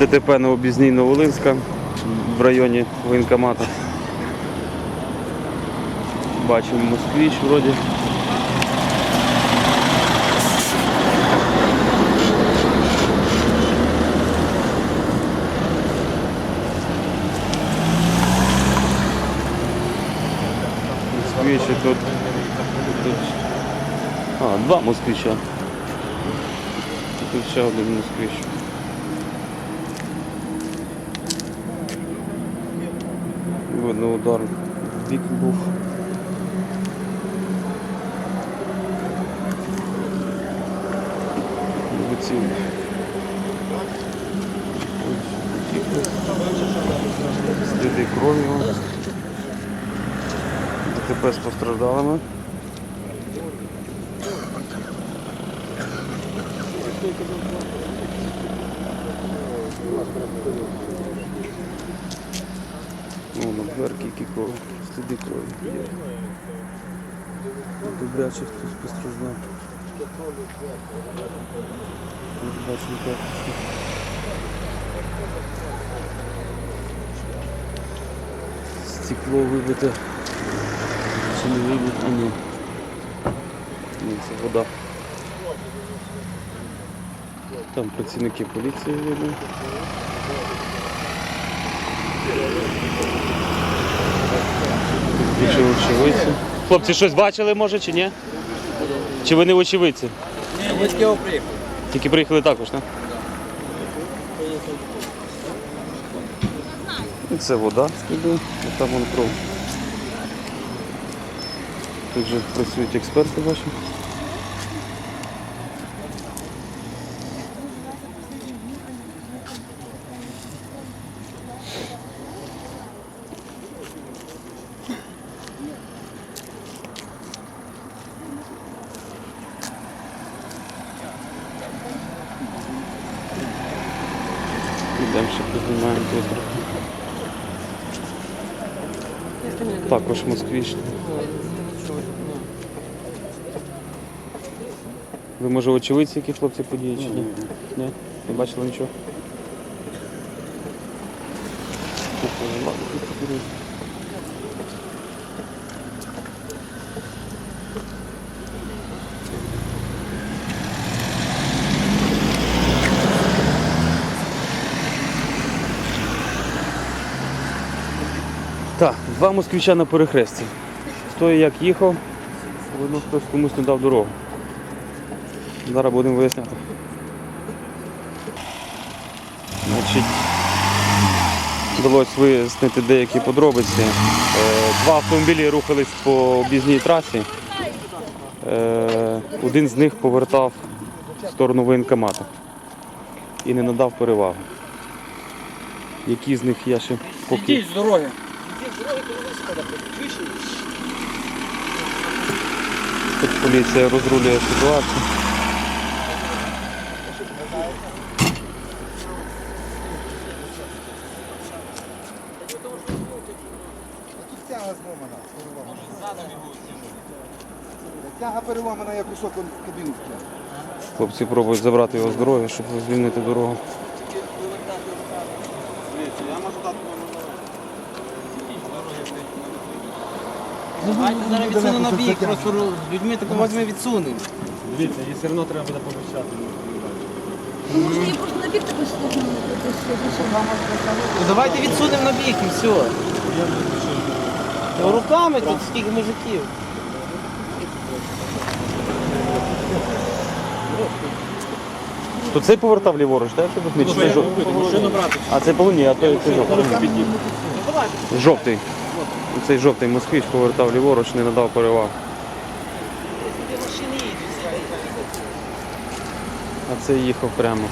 ДТП на об'їзній Новолинська в районі воєнкомата. Бачимо москвич вроді. Москвич і тут. А, два москвича. Тут ще один москвич. Видно удар в бік був. Сліди крові. ДТП з постраждалими. Ну, на дверки які кров, сліди крові. Добряче хтось постраждав. От Бачимо карточку. Стекло вибите. Чи не вибите? Ні. Ні, це вода. Там працівники поліції видно. Більше очевидці. Хлопці, щось бачили, може, чи ні? Чи ви не очевидці? Ні, з Києва приїхав. Тільки приїхали також, так? І це вода іде, і там вон кров. Тут же працюють експерти ваші. Ідемо ще піднімаємо тут. Також москвич. Ви може очевидці, які хлопці події чи ні? Ні? Не бачили нічого? Так, два москвича на перехресті. Хто як їхав, видно, хтось комусь не дав дорогу. Зараз будемо виясняти. Значить, вдалося вияснити деякі подробиці. Е, Два автомобілі рухались по об'їзній трасі. Е, Один з них повертав в сторону воєнкомату і не надав перевагу. Які з них я ще поки. З дороги. Тут поліція розрулює ситуацію. Тяга зломана, переломана. Тяга переломана, я кусок кабіну. Хлопці пробують забрати його з дороги, щоб звільнити дорогу. Давайте зараз відсуну на бік, просто людьми такого ми відсунемо. Дивіться, їй все одно треба буде помічати. Просто на бік. Ну, Давайте відсунемо на бік і все. Ну, Руками тут скільки мужиків. То цей повертав ліворуч, так? Щоб чи це жовтий? А це полуні, а то це жовтий. Жовтий. Цей жовтий москвич повертав ліворуч, не надав перевагу. А цей їхав прямо.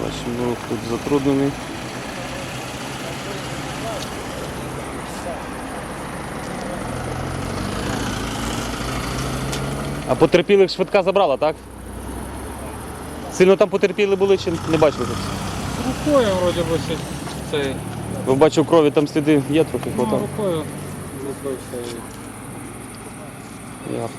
Бачимо, рух тут затруднений. А потерпілих швидка забрала, так? Сильно там потерпіли були чи не бачили? тут? Рукою вроді би цей. Ви бачив крові, там сліди є трохи Ну, хватало. рукою. Ясно.